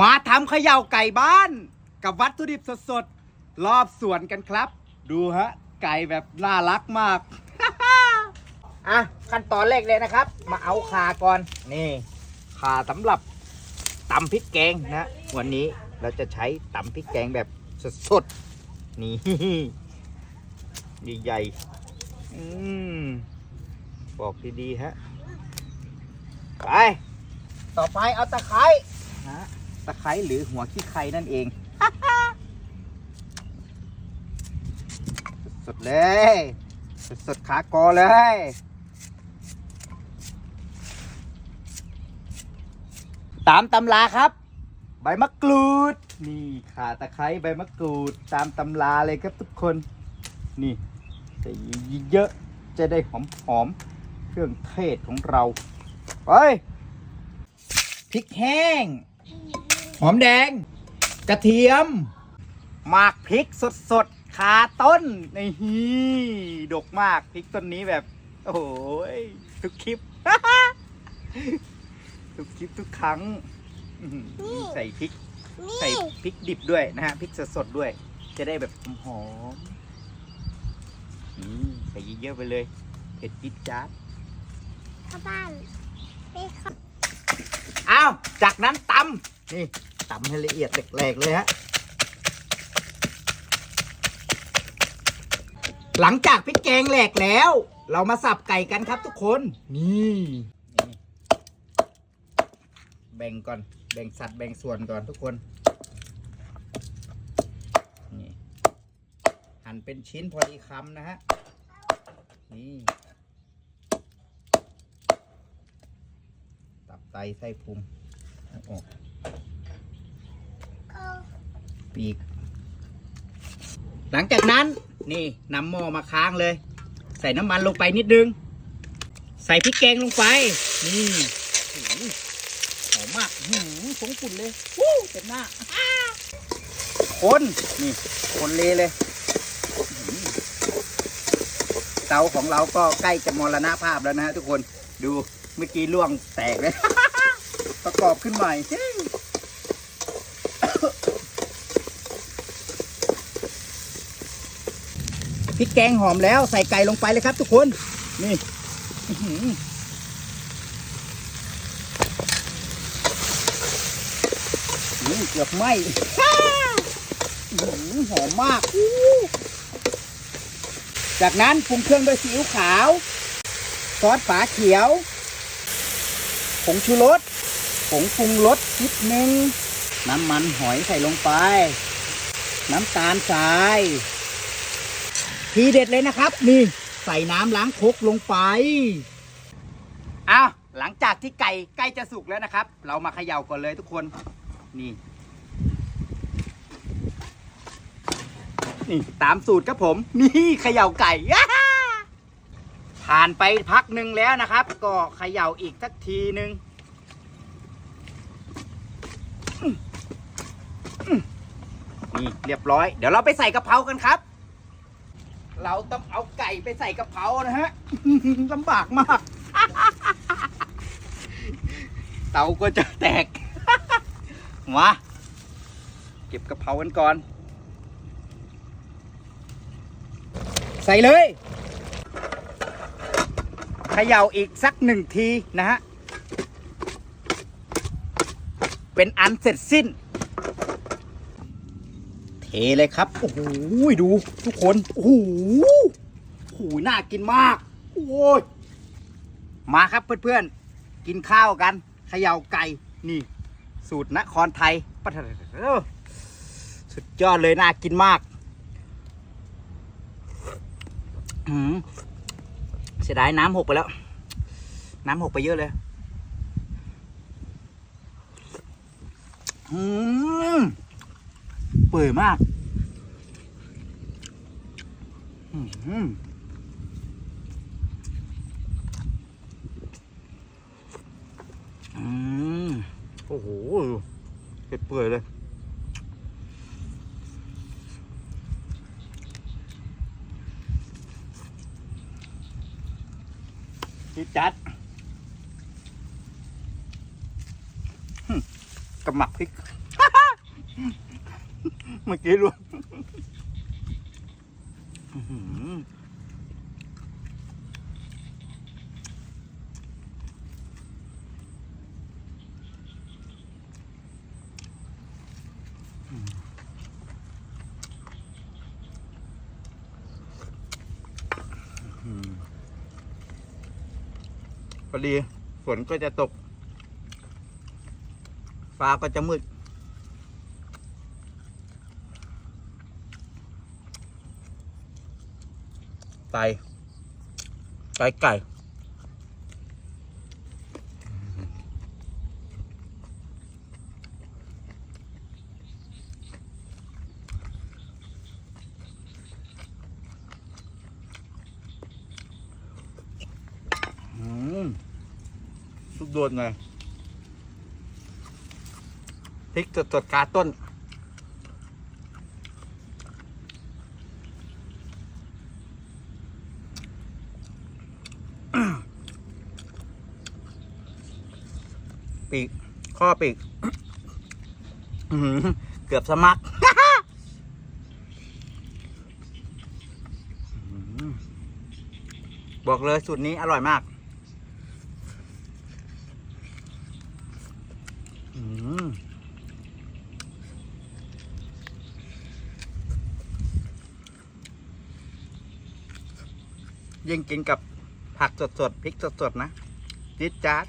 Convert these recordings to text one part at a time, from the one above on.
มาทำเขย่าไก่บ้าน กับวัตถุดิบสดๆ รอบสวนกันครับ ดูฮะ ไก่แบบน่ารักมาก อะ ขั้นตอนแรกเลยนะครับ มาเอาคาก่อน นี่คาสำหรับตำพริกแกงนะ วันนี้เราจะใช้ตำพริกแกงแบบสดๆ นี่ ใหญ่ๆ อืมบอกดีๆฮะ ไป ต่อไปเอาตะไคร้ฮะ ตะไคร้หรือหัวขี้ไคร้นั่นเอง สดๆเลย สดๆขากอเลยตามตำราครับ ใบมะกรูด นี่ขาตะไคร้ใบมะกรูด ตามตำราเลยครับทุกคน นี่ใส่เยอะๆจะได้หอมๆเครื่องเทศของเรา ไปพริกแห้ง อมแดง กระเทียมหมากพริกสดๆคาต้นนี่ดกมากพริกต้นนี้แบบ โอ้โหยทุกคลิป ทุกคลิปทุกครั้งอื้อหือนี่ใส่พริกนี่ใส่พริกดิบด้วยนะฮะพริกสดๆด้วย จะได้แบบหอมๆนี่ใส่เยอะๆไปเลย เผ็ดจิ๊ดจ๊าดเข้าบ้านไปเข้าอ้าว จากนั้นตำนี่ ตำให้ละเอียดแหลกๆเลยฮะ หลังจากพริกแกงแหลกแล้ว เรามาสับไก่กันครับทุกคน นี่ แบ่งก่อน แบ่งสัดแบ่งส่วนก่อนทุกคน นี่ หั่นเป็นชิ้นพอดีคำนะฮะ นี่ตับไตไส้พุงออก ปีก หลังจากนั้นนี่นำหม้อมาค้างเลย ใส่น้ำมันลงไปนิดนึง ใส่พริกแกงลงไป นี่หอมมากหืมสงฝุ่นเลยวู้เต็มหน้าคนนี่คนเลเลย เตาของเราก็ใกล้จะมรณภาพแล้วนะฮะทุกคนดูเมื่อกี้ล่วงแตกเลย ประกอบขึ้นใหม่ พริกแกงหอมแล้วใส่ไก่ลงไปเลยครับ ทุกคน นี่อื้อหืออื้อเกือบไหมหอมมาก จากนั้นปรุงเครื่องด้วยซีอิ๊วขาว ซอสฝาเขียว ผงชูรส ผงปรุงรสนิดนึง น้ำมันหอยใส่ลงไป น้ำตาลทราย ทีเด็ดเลยนะครับ นี่ใส่น้ำล้างครกลงไปอ้าวหลังจากที่ไก่ใกล้จะสุกแล้วนะครับ เรามาเขย่าก่อนเลยทุกคน นี่ นี่ตามสูตรครับผม นี่เขย่าไก่ผ่านไปพักหนึ่งแล้วนะครับ ก็เขย่าอีกสักทีหนึ่งนี่เรียบร้อย เดี๋ยวเราไปใส่กะเพรากันครับ เราต้องเอาไก่ไปใส่กระเพรานะฮะ ลำบากมาก เตาก็จะแตก มาเก็บกระเพรากันก่อน ใส่เลยเขย่าอีกสักหนึ่งทีนะฮะ เป็นอันเสร็จสิ้น เทเลยครับ โอ้โหดูทุกคน โอ้โหโอ้น่ากินมาก โอ้ย มาครับเพื่อนๆ กินข้าวกันเขย่าไก่ นี่ สูตรนครไทยปะเถอะสุดยอดเลยน่ากินมากอืมเสียดายน้ำหกไปแล้ว น้ำหกไปเยอะเลย อืม ปื่อยมากอืมอืมโอ้โหเผ็ดเปื่อยเลยพี่จัดกระหมักพริก เมื่อกี้รวมอื้อหืออืมพอดีฝนก็จะตก ฟ้าก็จะมืด ไก่ไก่ไก่อืมลูกโดดไงพริกสดสดๆกาต้น ปีก ข้อปีกเกือบสมัครบอกเลยสูตรนี้อร่อยมากยิ่งกินกับผักสดๆพริกสดๆนะจิ๊ดจ๊าด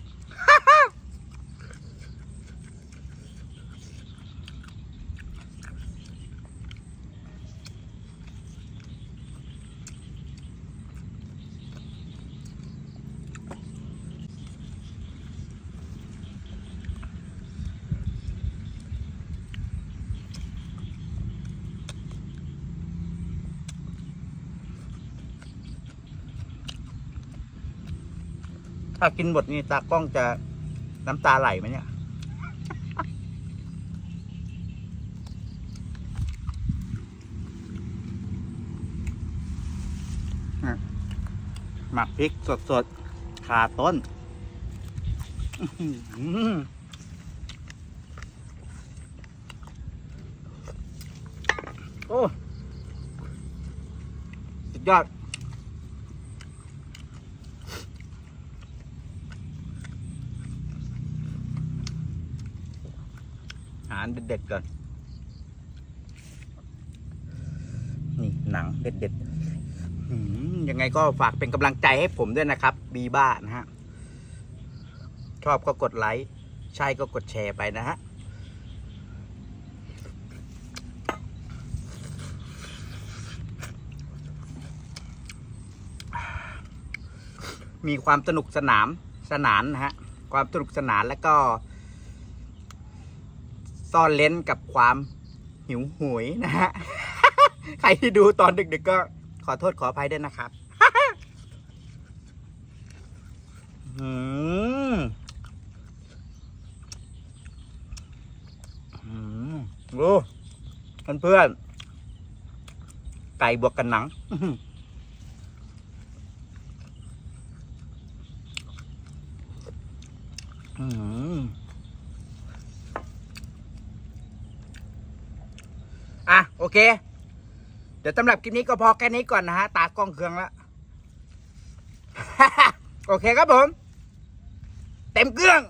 ถ้ากินหมดนี่ตากล้องจะน้ำตาไหลไหมเนี่ย หมักพริกสดๆขาต้นอื้อหือโอ้สุดยอดารเด็ดๆก่อน นี่หนังเด็ดๆยังไงก็ฝากเป็นกำลังใจให้ผมด้วยนะครับ บีบ้านะฮะ ชอบก็กดไลค์ ใช่ก็กดแชร์ไปนะฮะมีความสนุกสนานสนานนะฮะ ความสนุกสนานแล้วก็ ซ่อนเลนกับความหิวโหวยนะฮะ ใครที่ดูตอนดึกๆก็ขอโทษขออภัยด้วยนะครับอืมอืมโอ้เพื่อนๆไก่บวกกันหนังอือหืออืม อะ โอ เค เดี๋ยวสำหรับคลิปนี้ก็พอแค่นี้ก่อนนะฮะ ตากล้องเครื่องแล้ว โอเคครับผม เต็มเครื่อง